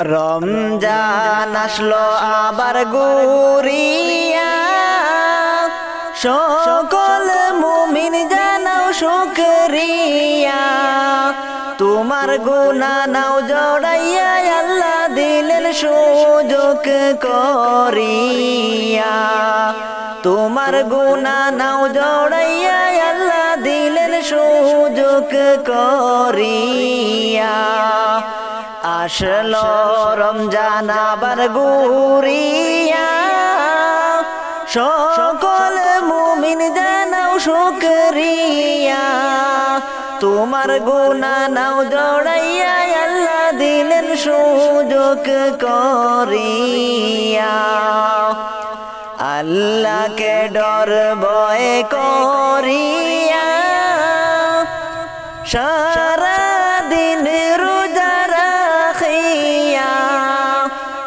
রমজান আসলো আবার গুরিয়া। সকল মুমিন জানাও শুকরিয়া। তোমার গুনা নাও জড়াইয়া আল্লাহ দিলেন সুযোগ করিয়া। তোমার গুনা নাও জড়াইয়া আল্লাহ দিলেন সুযোগ করিয়া। আসলো রমজান আবার গুরিয়া। সকল মুমিন জানাও শুকরিয়া। তোমার গুনা নাও জড়াইয়া আল্লাহ দিলেন সুযোগ করিয়া। আল্লাহকে ডর বয় করিয়া। সারা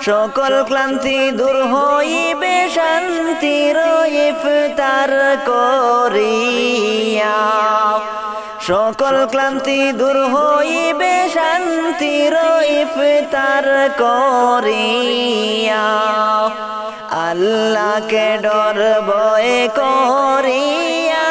সকল ক্লান্তি দূর হইবে শান্তির ইফতার করিয়া। সকল ক্লান্তি দূর হইবে শান্তির ইফতার করিয়া। আল্লাহকে ডর বয় করিয়া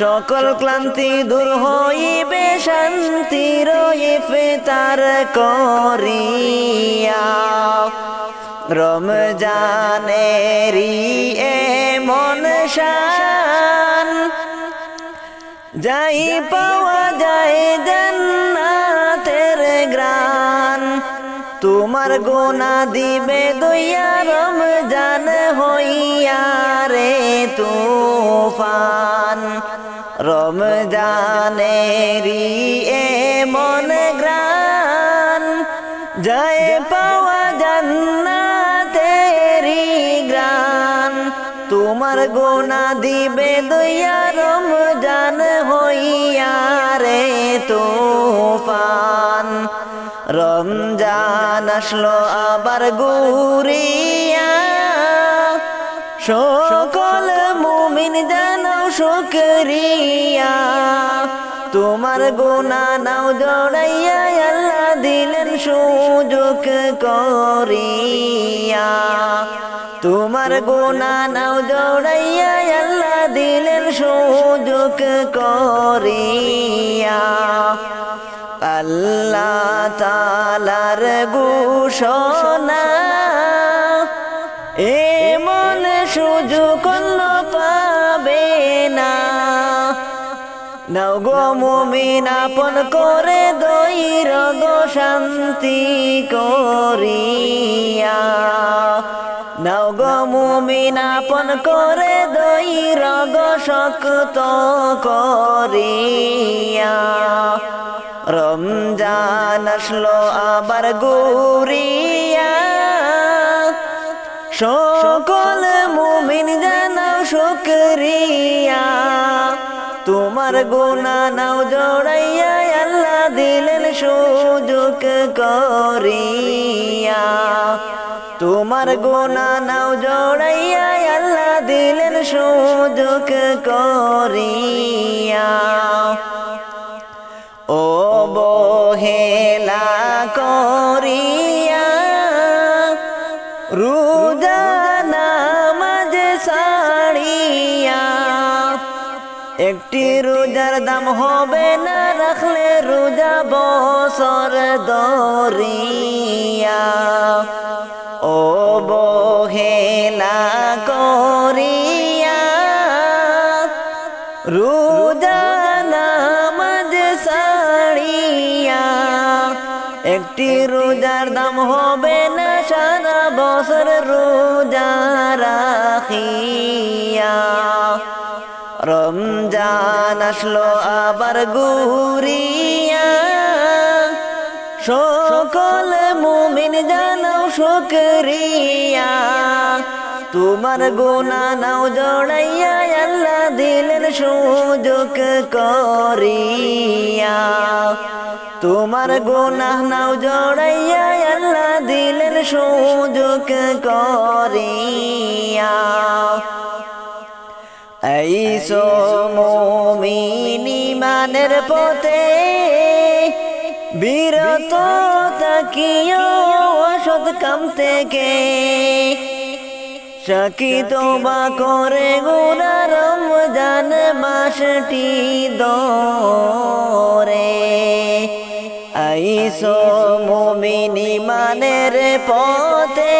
সকল ক্লান্তি দূর হইবে শান্তির ইফতার করিয়া। রমজানেরি এমন শান, যাই পাওয়া যায় জান্নাতের গ্রান তোমার গোনা দিবে দইয়া রমজান হইয়া রে তুফান। রমজানেরি এমন গ্রান যায় পাওয়া জান্নাতেরি গ্রান তোমার গোনা দিবে দইয়া রমজান হইয়া রে তুফান। রমজান আসলো আবার গুরিয়া সকল মুমিন জানো শুকরিয়া তোমার গুনা নাও জড়াইয়া আল্লাহ দিলেন সুযোগ করিয়া। তোমার গুনা নাও জড়াইয়া আল্লাহ দিলেন সুযোগ করিয়া। আল্লাহ তালার ঘোষণা এমন সুযোগ পাবে না। নাও গো মুমিন, আপন করে দৈর গো শান্তি করিয়া। নাও গো মুমিন, আপন করে দৈর গো শক্ত করিয়া। রমজান আসলো আবার গুরিয়া। সকল মুমিন জানাও শুকরিয়া। তোমার গুনা নাও জড়াইয়া, আল্লাহ দিলেন সুযোগ করিয়া। তোমার গুনা নাও জড়াইয়া, আল্লাহ দিলেন সুযোগ করিয়া। রোজা নামাজ সাড়িয়া একটি রোজার দাম হবে না রাখলে রোজা বছর দরিয়া একটি রোজার দাম হবে না সারা বছর রোজা রমজান আসলো আবার গুরিয়া সকল মুমিন জানাও শুকরিয়া। তোমার গুনা নাও জড়াইয়া আল্লাহ দিলেন সুযোগ করিয়া। তোমার গুনা নাও জড়াইয়া আল্লাহ দিলেন সুযোগ করিয়া। এই সোমিনী মানের পথে বিরত তাকিও অসৎ কাম থেকে। শাকিত বা করে গোরা রমজান মাসটি দরে আইসো মুমিনি মানের পথে।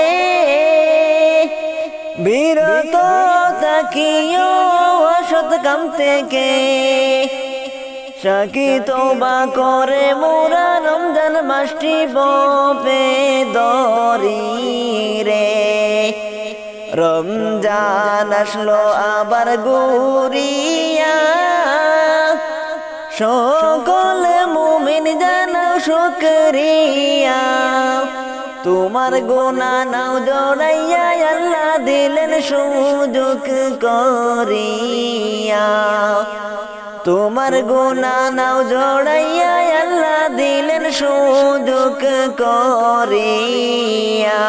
বিরত তাকিও অসৎ কাম থেকে। শাকিত বা করে মোরা রমজান মাসটি বপে দরি রে রমজান আসলো আবার গুরিয়া। সকল মুমিন জানাও শুকরিয়া তোমার গোনা নাও জড়াইয়া আল্লাহ দিলেন সুযোগ করিয়া তোমার গোনা নাও জড়াইয়া আল্লাহ দিলেন সুযোগ করিয়া